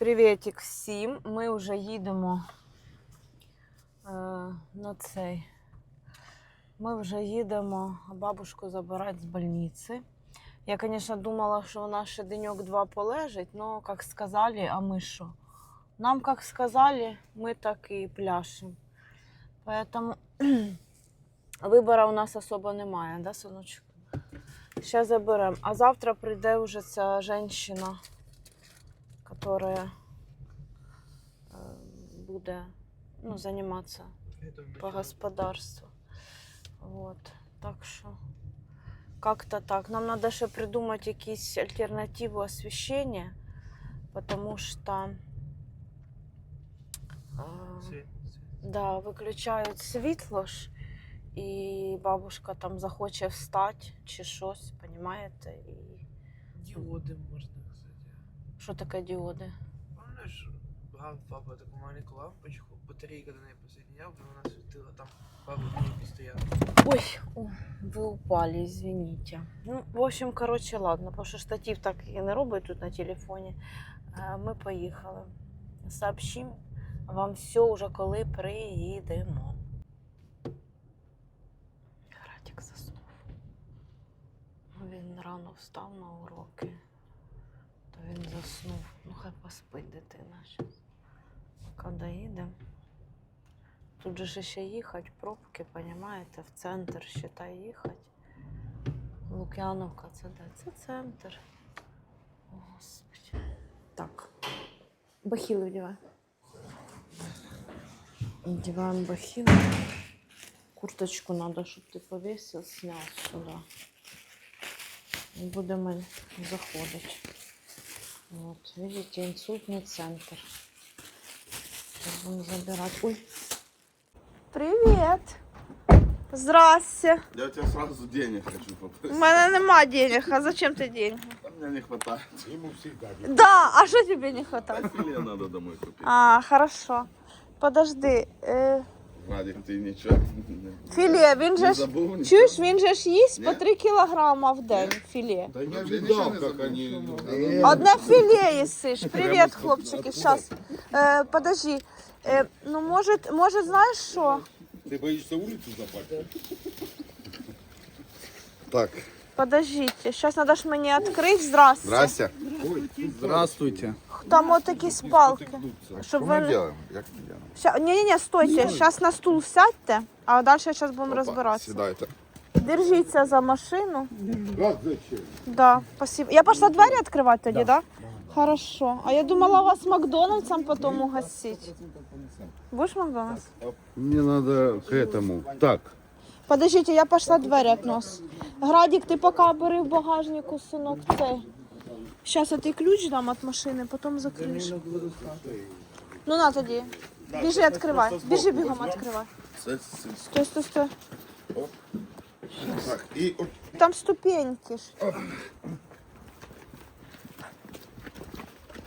Привітик всім. Ми вже їдемо е, на цей. Ми вже їдемо бабушку забирати з больниці. Я, звісно, думала, що вона ще деньок-два полежить, але, як сказали, а ми що? Нам, як сказали, ми так і пляшемо. Поэтому вибору у нас особо немає, да, синочок? Зараз заберемо. А завтра прийде вже ця жінка, которая э, буде ну, заниматься по господарству. Вот. Так що как-то так. Нам надо ще придумати якісь альтернативу освещения, потому что э, да, виключають світло ж, і бабушка там захоче встати чи щось, понімаєте? І Діоди можна, кстати. Що таке діоди? Помниш, брав папа таку маленьку лампочку, батарейка до неї посоединяв, вона світила там пару днів стояла. Ой, о, ви упали, извините. Ну, в общем, короче, ладно, потому що штатив так і не робить тут на телефоні. Е, Ми поїхали. Сообщим вам все уже коли приїдемо. Градик заснув. Ну, Він рано встав на уроки Ну, хай поспить дитина зараз. Поки доїдемо. Тут же ж ще їхати, пробки, понімаєте, в центр считай їхати. Лук'яновка, це де? Це центр. Господи. Так. Бахіли вдівай. Одеваем бахилы. Курточку надо, чтобы ты повесил, снял сюда. И будем заходить. Вот, видите, инсультный центр. Сейчас будем забирать. Ой. Привет. Здрасте. Я у тебя сразу денег хочу У попросить. мене нема денег. А зачем ты деньги? А мне не хватает. Ему всегда. Да, а что тебе не А хватает? филе надо домой купить. А, хорошо. Подожди. Е, Вадик, ты ничего філе, він же не ж. забыл? ничего? Чуєш, він же ж їсть по Ні. 3 кілограма в день філе. Да я Я видал, ничего не как забыл. они... Одне філе їсиш. Привіт, хлопчики. Щас. Е, подожди. Е, ну, може, може, знаєш що? Ты боишься улицу запахать? Так, Подождите, сейчас надо ж мені відкрити. Здрасте. здрасте. Здравствуйте. Там от такі спалки. Что Щоб мы ви... делаем? Як мы делаем? Ща... Ні-ні-ні, стойте. Зараз на стул сядьте, а далі зараз будемо Опа, розбиратися. Седайте. Держіться за машину. Как зачем? Да, спасибо. Я пошла двері відкривати тоді, да? Хорошо. А я думала вас Макдональдсом потом угостить. Будешь Макдональдс? Мне надо к этому. Так. Подождите, я пошла двері относ. Градик, ти поки бери в багажнику, синок, цей. Сейчас я тобі ключ дам від машини, потім закриєш. Ну на тоді. Біжи, відкривай. Біжи бігом відкривай. Стой, стой, стой. Так, и оп, Там ступеньки ж.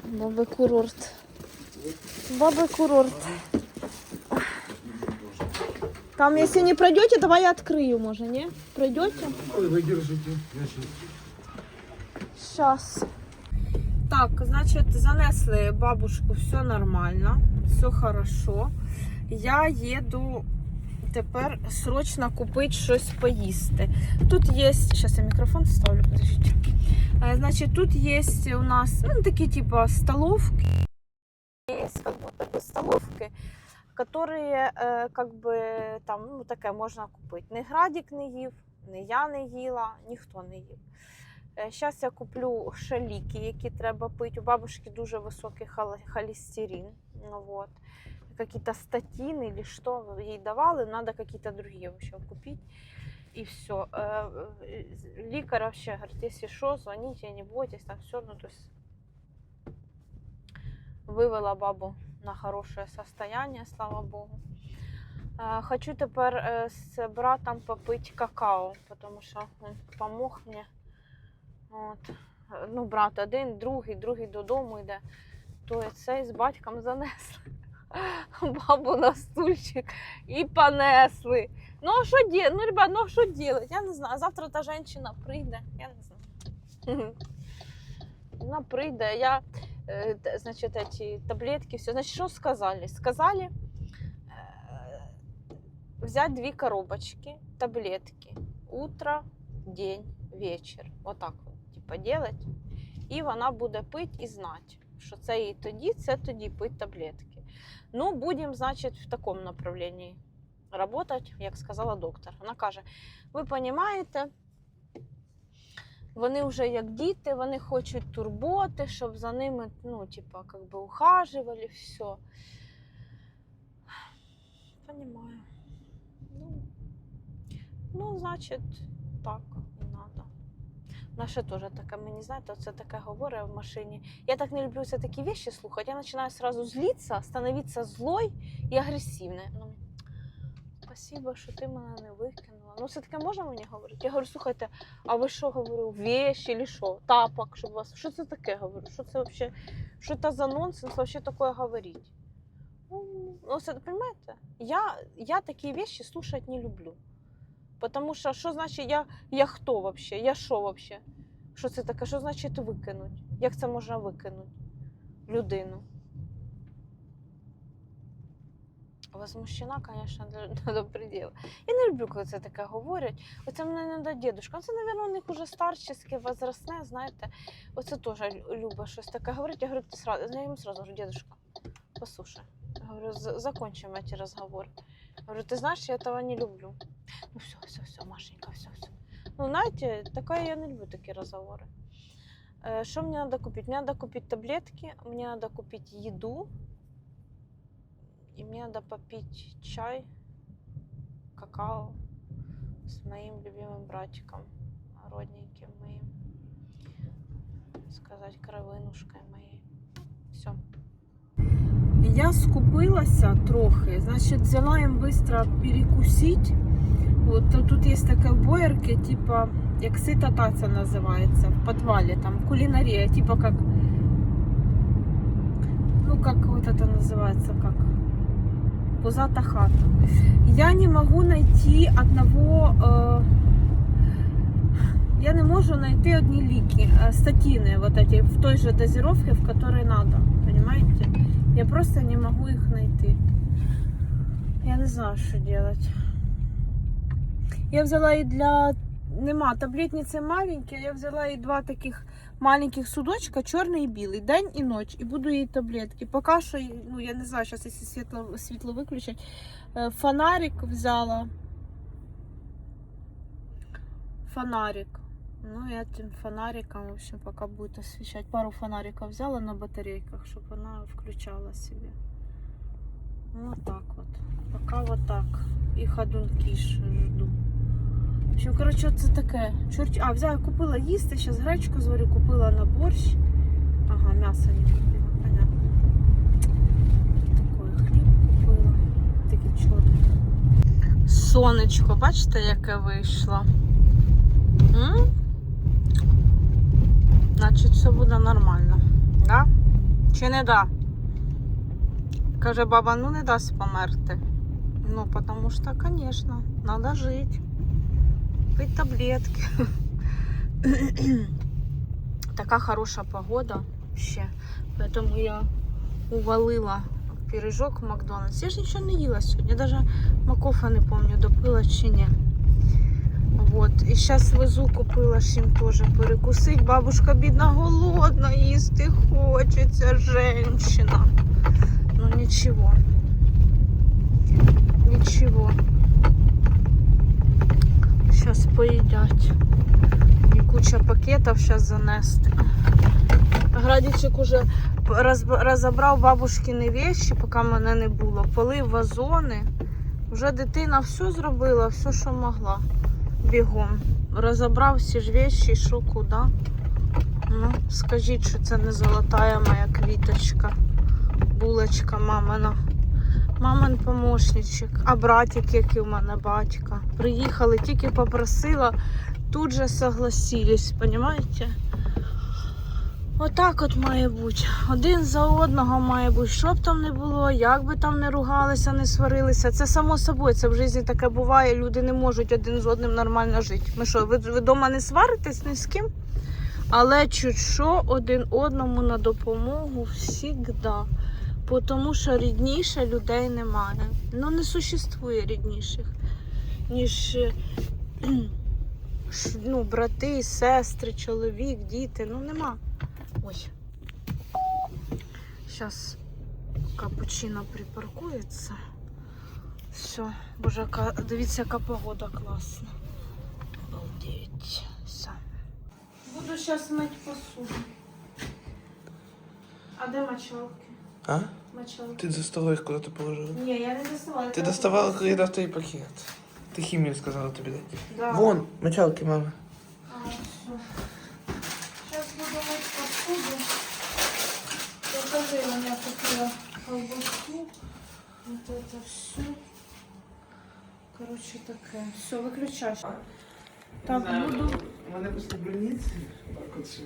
Баби курорт. Баби курорт. Там, если не пройдете, давай я открою, може, не? Пройдете? Вы держите. Сейчас. Так, значить, занесли бабушку, все нормально, все хорошо. Я їду тепер срочно купити щось поїсти. Тут є. Зараз я мікрофон ставлю, подождите. Е, Значить, тут є у нас ну, такі типа столовки. Є как будто столовки, которые э, как бы там ну, таке можна купити. Не градік не їв, не я не їла, ніхто не їв. Зараз я куплю ще ліки, які треба пити. У бабушки дуже високий хол- холестерин. Ну, вот. Какие-то статины или что ей давали, надо какие-то другие в общем купить. И все. Лікар вообще говорит, если что, звоните, не бойтесь, там все, ну то есть вивела бабу на хорошее состояние, слава Богу. Хочу тепер е, з братом попити какао, тому що він помог мені. От. Ну, брат один, другий, другий додому йде. То цей з батьком занесли бабу на стульчик і понесли. Ну, а що діяти? Ну, ребят, ну що робити? Я не знаю. Завтра та жінка прийде, я не знаю. Вона прийде. Я значит, эти таблетки, все. Значит, что сказали? Сказали э, взять две коробочки, таблетки. Утро, день, вечір. Отак от, типа, делать. І вона буде пити і знати, що це їй тоді, це тоді пить таблетки. Ну, будемо, значить, в такому направленні работать, як сказала доктор. Вона каже: ви розумієте, вони вже як діти, вони хочуть турботи, щоб за ними, ну, типа, как би ухаживали, все. Понимаю. Ну, ну, значить, так і надо. Наше теж таке, мені знаєте, це таке говорить в машині. Я так не люблю це такі вещи слухати. Я починаю сразу злитися, становитися злой і агресивною. Спасибо, що ти мене не викинула. Ну, це таке можна мені говорити? Я говорю, слухайте, а ви що говорю, вещи чи що? Тапок, щоб вас. Що це таке говорю? Що це взагалі? Що це за нонсенс вообще такое говорить? Ну, ну це, понимаете? Я, я такі вещи слушать не люблю. Потому що що значить я, я хто вообще? Я що вообще? Що це таке? Що значить викинуть? Як це можна викинути? Людину? Возмущена, звісно, до, до предела. Я не люблю, коли це таке говорять. Оце мене не до дідушка. Це, мабуть, у них уже старчеське, возрастне, знаєте. Оце теж лю- любить щось таке говорить. Я говорю, ти сразу, я йому сразу говорю, дедушка, послушай. Я говорю, «за- закончим эти разговоры. Я говорю, ты знаешь, я этого не люблю. Ну все, все, все, Машенька, все, все. Ну, знаете, такая я не люблю такие разговоры. Э, Что мне надо купить? Мне надо купить таблетки, мне надо купить еду, и мне надо попить чай, какао с моим любимым братиком, родненьким моим, сказать, кровинушкой моей. Все. Я скупилася трохи, значить, взяла їм швидко перекусити. От то тут є таке в боярки, типа, як сита таця називається, в підвалі, там кулінарія, типа как, ну как вот это называется, как пузата хата. Я не могу найти одного, э, я не можу знайти одні ліки, э, статины вот эти, в той же дозировке, в которой надо, понимаете? Я просто не могу их найти. Я не знаю, що делать. Я взяла і для. Нема таблетниці маленькі, я взяла і два таких маленьких судочка, чорний і білий, день і ніч, і буду їй таблетки. Поки що, ну я не знаю, зараз якщо світло, світло виключать. Е, Фонарик взяла. Фонарик. Ну, я этим фонариком, в общем, пока будет освещать. Пару фонариков взяла на батарейках, чтобы она включала себе. Ну, Вот так вот. Пока вот так. І ходунки ж жду. Общем, коротше, це таке. Чорт... А, взяла, купила їсти, зараз гречку зварю, купила на борщ. Ага, м'ясо не купила, понятно. Такой хліб купила. Такий чорний. Сонечко, бачите, яке вийшло? М? Значить, все буде нормально. Да? Чи не да? Каже баба, ну не дасть померти. Ну, потому что, конечно, надо жить. Пить таблетки. Така хороша погода ще. Поэтому я увалила пиріжок в Макдональдс. Я ж нічого не їла сьогодні. Даже макофа не помню, допила чи ні. Вот. І зараз везу, купила ж їм теж перекусить. Бабушка бідна голодна, їсти хочеться, женщина. Ну нічого. Нічого. Зараз поїдять. І куча пакетів зараз занести. Градічик уже розібрав бабушкини вещи, поки мене не було. Полив вазони. Вже дитина все зробила, все, що могла. Бігом. Розібрав всі ж вещи, що куди. Ну, скажіть, що це не золотая моя квіточка. Булочка мамина. Мамин помощничок, а братик, який у мене батька. Приїхали, тільки попросила, тут же согласились, понимаете? Отак от має бути. Один за одного має бути. Що б там не було, як би там не ругалися, не сварилися. Це само собою, це в житті таке буває. Люди не можуть один з одним нормально жити. Ми що, ви вдома не сваритесь ні з ким? Але чуть що один одному на допомогу всігда. Бо Тому що рідніше людей немає. Ну не существує рідніших, ніж е, ну, брати, сестри, чоловік, діти. Ну нема. Ой. Зараз капучино припаркується. Все, боже, дивіться, яка погода класна. Обалдеть. Все. Буду зараз мити посуду. А де мочалки? А? Мочалки. Ти доставала їх, куди ти положила? Ні, я не доставала. Ти доставала, коли дав той пакет. Ти хімію сказала тобі дати. Да. Вон, мочалки, мама. А, все. Сейчас буду мыть посуду. Покажи, я купила колбасу. Вот это все. Короче, такая. Все, выключай. Так, буду. У мене після больниці. Так от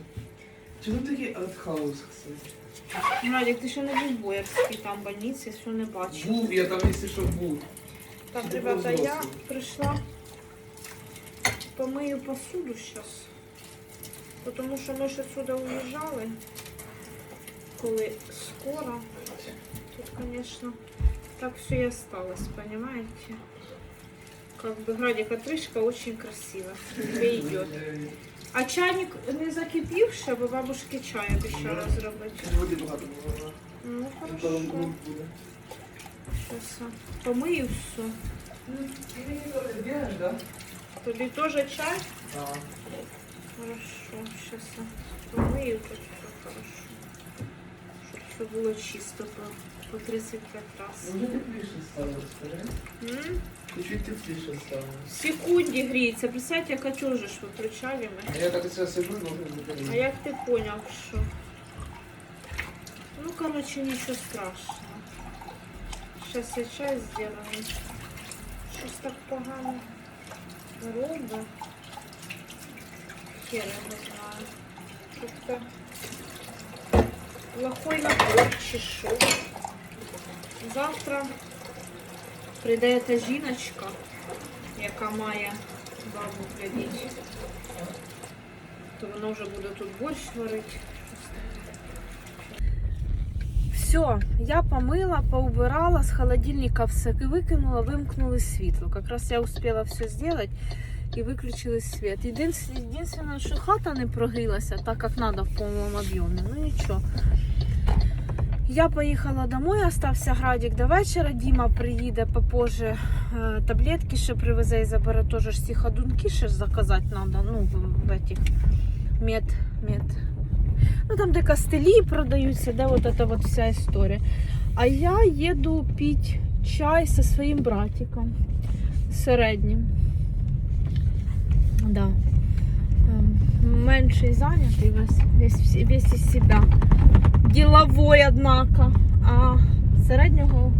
все. Чому такий артхаус, кстати? Радик, ти ще не був в Боярській, там больниці, все не бачу. Був, я там, якщо що, був. Так, Ти ребята, я взрослий. прийшла, помию посуду зараз. Тому що ми ж отсюда уїжджали, коли скоро. Тут, конечно, так все и осталось, понимаете? Как бы градик отрыжка очень красиво. Тебе идет. А чайник не закипівши, бо бабушки чай обіцяла зробити. Води багато було. Ну, хорошо. Щас помию все. Ну, ти мені теж б'єш, да? Тобі теж чай? Так. Хорошо, сейчас я помию тут все хорошо. Щоб все було чисто по, по 35 раз. Вже тепліше стало, скажи. М? Чуть тепліше стало. В секунді гріється. Представьте, яка чого ж виключали ми. А я так оце сижу, ноги А закрили. як ти поняв, що? Ну, короче, нічого страшного. Сейчас я чай сделаю. Щось так погано робить. Хер його знаю. Тобто плохой набор чи що. Завтра прийде та жіночка, яка має бабу глядіть то воно вже буде тут борщ варити. Все, я помила, поубирала, с холодильника все викинула, вимкнули світло. Как раз я успела все сделать і виключили світ. Єдине, єдине, що хата не прогрілася так, як треба в повному об'ємі. Ну нічого. Я поїхала домой, остався градик до вечора. Діма приїде попозже е, таблетки ще привезе і забере теж ці ходунки ще заказати треба. Ну, в, этих мед, мед. Ну там, де костелі продаються, де вот эта вот вся історія. А я їду пити чай зі своїм братиком середнім. Да. Ем, Менший зайнятий весь, весь, весь із себе. Діловой, однако. А середнього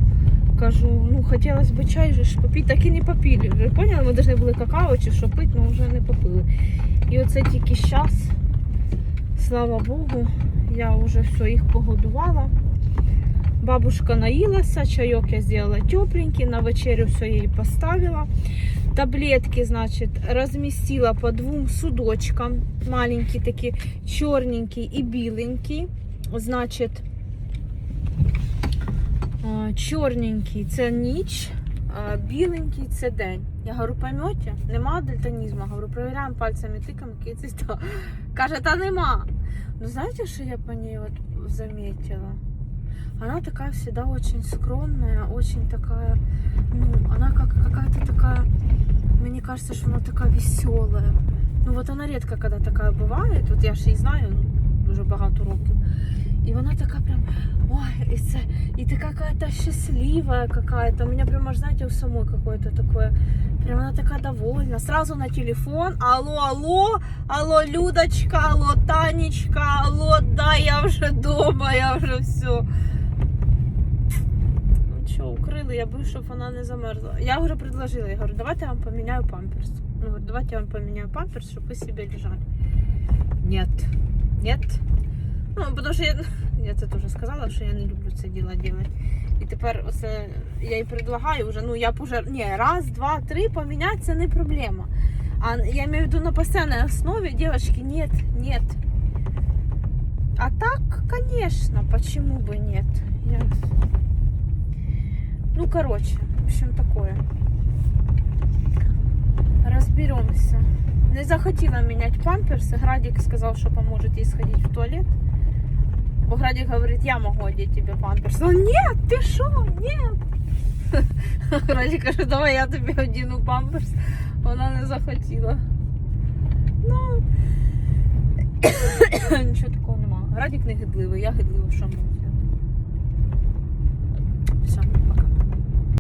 кажу, ну хотілося б чай же ж так і не попили. Ви поняли? Ми повинні були какао чи що пити, але вже не попили. І оце тільки зараз, слава Богу, я вже все їх погодувала. Бабушка наїлася, чайок я зробила тепленький, на вечерю все їй поставила. Таблетки, значит, разместила по двум судочкам. Маленький такий, чорненький і біленький. Значить, а, чорненький це ніч, біленький це день. Я говорю, поймете, нема дальтонізму. Говорю, перевіряємо пальцями, тикаємо, який це то. Каже, та нема. Ну знаєте, що я по ней вот заметила? Она такая всегда очень скромная, очень такая, ну, она как какая-то такая, мне кажется, что она такая веселая. Ну вот она редко когда такая бывает, вот я ж її знаю ну, дуже багато років. І вона така прям, ой, і це, і ти какая-то счастливая какая-то. У меня прям аж, знаете, у самой какое-то такое, прям она такая довольна. Сразу на телефон, алло, алло, алло, Людочка, алло, Танечка, алло, да, я вже дома, я вже все. Ну що, укрили, я боюсь, щоб вона не замерзла. Я вже предложила, я говорю, давайте я вам поміняю памперс. Ну, давайте я вам поменяю памперс, чтобы вы себе лежали. Нет. Нет. Ну, потому що я, я це теж сказала, що я не люблю це діло робити. І тепер оце я їй предлагаю вже, ну я уже, ні, раз, два, три, поміняти це не проблема. А я имею в виду на постоянной основе, девочки, нет, нет, А так, конечно, почему бы нет? Ну, короче, в общем, такое. захотела менять памперсы. Градик сказал, что поможет ей сходить в туалет. Бо Градик говорит, я могу одеть тебе памперсы. Он, нет, ты шо, нет. Градик каже, давай я тобі одіну памперс. Вона не захотіла. Ну, нічого такого немає. Градик не гидливий, я гидлива, що можу.